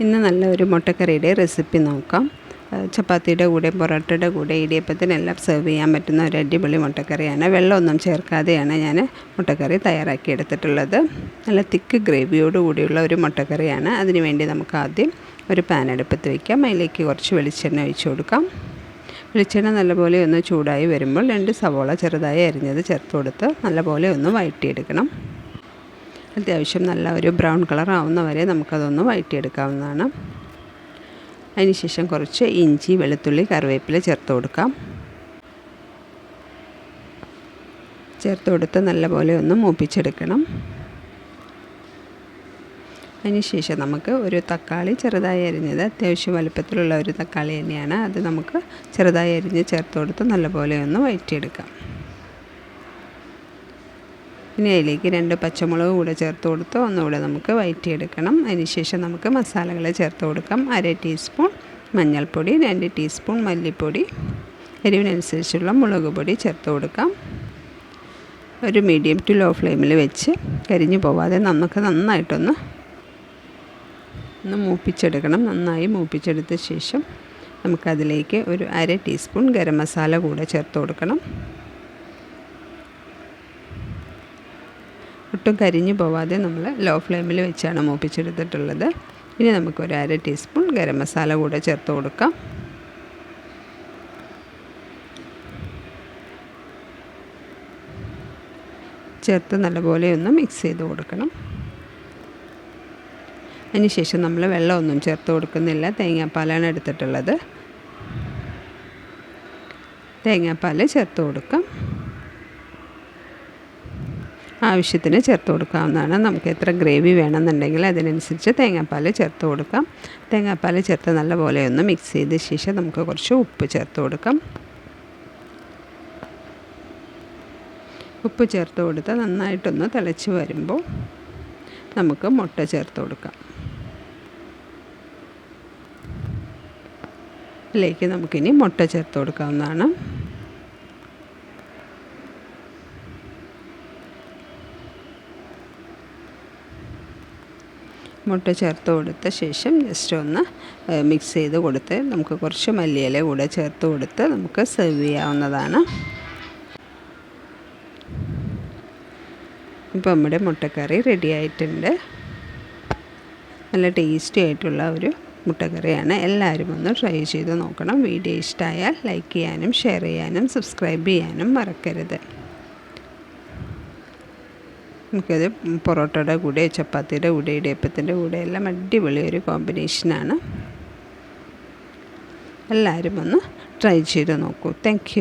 ഇന്ന് നല്ല ഒരു മുട്ടക്കറിയുടെ റെസിപ്പി നോക്കാം. ചപ്പാത്തിയുടെ കൂടെ പൊറോട്ടയുടെ കൂടെ ഇടിയപ്പത്തിനെല്ലാം സെർവ് ചെയ്യാൻ പറ്റുന്ന ഒരു അടിപൊളി മുട്ടക്കറിയാണ്. വെള്ളമൊന്നും ചേർക്കാതെയാണ് ഞാൻ മുട്ടക്കറി തയ്യാറാക്കി എടുത്തിട്ടുള്ളത് നല്ല തിക്ക് ഗ്രേവിയോട് കൂടിയുള്ള ഒരു മുട്ടക്കറിയാണ്. അതിന് വേണ്ടി നമുക്ക് ആദ്യം ഒരു പാൻ അടുപ്പത്ത് വയ്ക്കാം അതിലേക്ക് കുറച്ച് വെളിച്ചെണ്ണ ഒഴിച്ചു കൊടുക്കാം. വെളിച്ചെണ്ണ നല്ലപോലെ ഒന്ന് ചൂടായി വരുമ്പോൾ രണ്ട് സവോള ചെറുതായി അരിഞ്ഞത് ചേർത്ത് കൊടുത്ത് നല്ലപോലെ ഒന്ന് വഴറ്റിയെടുക്കണം. അത്യാവശ്യം നല്ല ഒരു ബ്രൗൺ കളർ ആവുന്ന വരെ നമുക്കതൊന്ന് വഴറ്റിയെടുക്കാവുന്നതാണ്. അതിനുശേഷം കുറച്ച് ഇഞ്ചി വെളുത്തുള്ളി കറിവേപ്പില ചേർത്ത് കൊടുക്കാം. ചേർത്ത് കൊടുത്ത് നല്ലപോലെ ഒന്ന് മൂപ്പിച്ചെടുക്കണം. അതിനുശേഷം നമുക്ക് ഒരു തക്കാളി ചെറുതായി അരിഞ്ഞത് അത്യാവശ്യം വലുപ്പത്തിലുള്ള ഒരു തക്കാളി തന്നെയാണ്. അത് നമുക്ക് ചെറുതായി അരിഞ്ഞ് ചേർത്ത് കൊടുത്ത് നല്ലപോലെ ഒന്ന് വഴറ്റിയെടുക്കാം. ഇനി അതിലേക്ക് രണ്ട് പച്ചമുളക് കൂടെ ചേർത്ത് കൊടുത്ത് ഒന്നുകൂടെ നമുക്ക് വഴറ്റിയെടുക്കണം അതിനുശേഷം നമുക്ക് മസാലകൾ ചേർത്ത് കൊടുക്കാം. അര ടീസ്പൂൺ മഞ്ഞൾപ്പൊടി രണ്ട് ടീസ്പൂൺ മല്ലിപ്പൊടി എരിവിനനുസരിച്ചുള്ള മുളക് പൊടി ചേർത്ത് കൊടുക്കാം. ഒരു മീഡിയം ടു ലോ ഫ്ലെയിമിൽ വെച്ച് കരിഞ്ഞു പോവാതെ നമുക്ക് നന്നായിട്ടൊന്ന് ഒന്ന് മൂപ്പിച്ചെടുക്കണം. നന്നായി മൂപ്പിച്ചെടുത്ത ശേഷം നമുക്കതിലേക്ക് ഒരു അര ടീസ്പൂൺ ഗരം മസാല കൂടെ ചേർത്ത് കൊടുക്കണം. ഒട്ടും കരിഞ്ഞു പോവാതെ നമ്മൾ ലോ ഫ്ലെയിമിൽ വെച്ചാണ് മൂപ്പിച്ചെടുത്തിട്ടുള്ളത്. ഇനി നമുക്കൊരു അര ടീസ്പൂൺ ഗരം മസാല കൂടെ ചേർത്ത് കൊടുക്കാം. ചേർത്ത് നല്ലപോലെ ഒന്ന് മിക്സ് ചെയ്ത് കൊടുക്കണം. അതിനുശേഷം നമ്മൾ വെള്ളമൊന്നും ചേർത്ത് കൊടുക്കുന്നില്ല. തേങ്ങാപ്പാലാണ് എടുത്തിട്ടുള്ളത്. തേങ്ങാപ്പാൽ ചേർത്ത് കൊടുക്കാം. ആവശ്യത്തിന് ചേർത്ത് കൊടുക്കാവുന്നതാണ്. നമുക്ക് എത്ര ഗ്രേവി വേണമെന്നുണ്ടെങ്കിൽ അതിനനുസരിച്ച് തേങ്ങാപ്പാൽ ചേർത്ത് കൊടുക്കാം. തേങ്ങാപ്പാൽ ചേർത്ത് നല്ലപോലെ ഒന്ന് മിക്സ് ചെയ്ത ശേഷം നമുക്ക് കുറച്ച് ഉപ്പ് ചേർത്ത് കൊടുക്കാം. ഉപ്പ് ചേർത്ത് കൊടുത്ത് നന്നായിട്ടൊന്ന് തിളച്ച് വരുമ്പോൾ നമുക്ക് മുട്ട ചേർത്ത് കൊടുക്കാം. ഇതിലേക്ക് നമുക്കിനി മുട്ട ചേർത്ത് കൊടുക്കാവുന്നതാണ്. മുട്ട ചേർത്ത് കൊടുത്ത ശേഷം ജസ്റ്റ് ഒന്ന് മിക്സ് ചെയ്ത് കൊടുത്ത് നമുക്ക് കുറച്ച് മല്ലിയില കൂടെ ചേർത്ത് കൊടുത്ത് നമുക്ക് സെർവ് ചെയ്യാവുന്നതാണ്. ഇപ്പം നമ്മുടെ മുട്ടക്കറി റെഡി ആയിട്ടുണ്ട്. നല്ല ടേസ്റ്റി ആയിട്ടുള്ള ഒരു മുട്ടക്കറിയാണ്. എല്ലാവരും ഒന്ന് ട്രൈ ചെയ്ത് നോക്കണം. വീഡിയോ ഇഷ്ടമായാൽ ലൈക്ക് ചെയ്യാനും ഷെയർ ചെയ്യാനും സബ്സ്ക്രൈബ് ചെയ്യാനും മറക്കരുത്. നമുക്കത് പൊറോട്ടയുടെ കൂടെ ചപ്പാത്തിയുടെ കൂടെ ഇടിയപ്പത്തിന്റെ കൂടെ എല്ലാം അടിപൊളി ഒരു കോമ്പിനേഷനാണ്. എല്ലാവരും ഒന്ന് ട്രൈ ചെയ്ത് നോക്കൂ. താങ്ക്